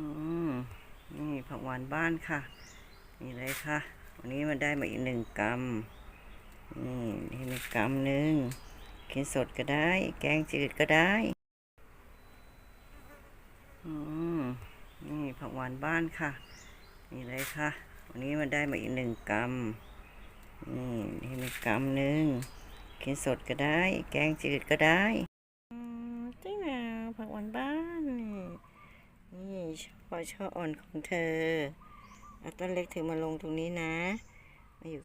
อืมนี่ผักหวานบ้านค่ะ นี่เลยค่ะ วันนี้มันได้มาอีกหนึ่งกรัมนี่นี่มีกรัมหนึ่งกินสดก็ได้ แกงจืดก็ได้อืมนี่ผักหวานบ้านค่ะ นี่เลยค่ะ วันนี้มันได้มาอีกหนึ่งกรัมนี่นี่มีกรัมหนึ่งกินสดก็ได้ แกงจืดก็ได้อืมจริงนะผักหวานบ้าน ช่อช่ออ่อนของเธอ เอาต้นเล็กถือมาลงตรงนี้นะมาอยู่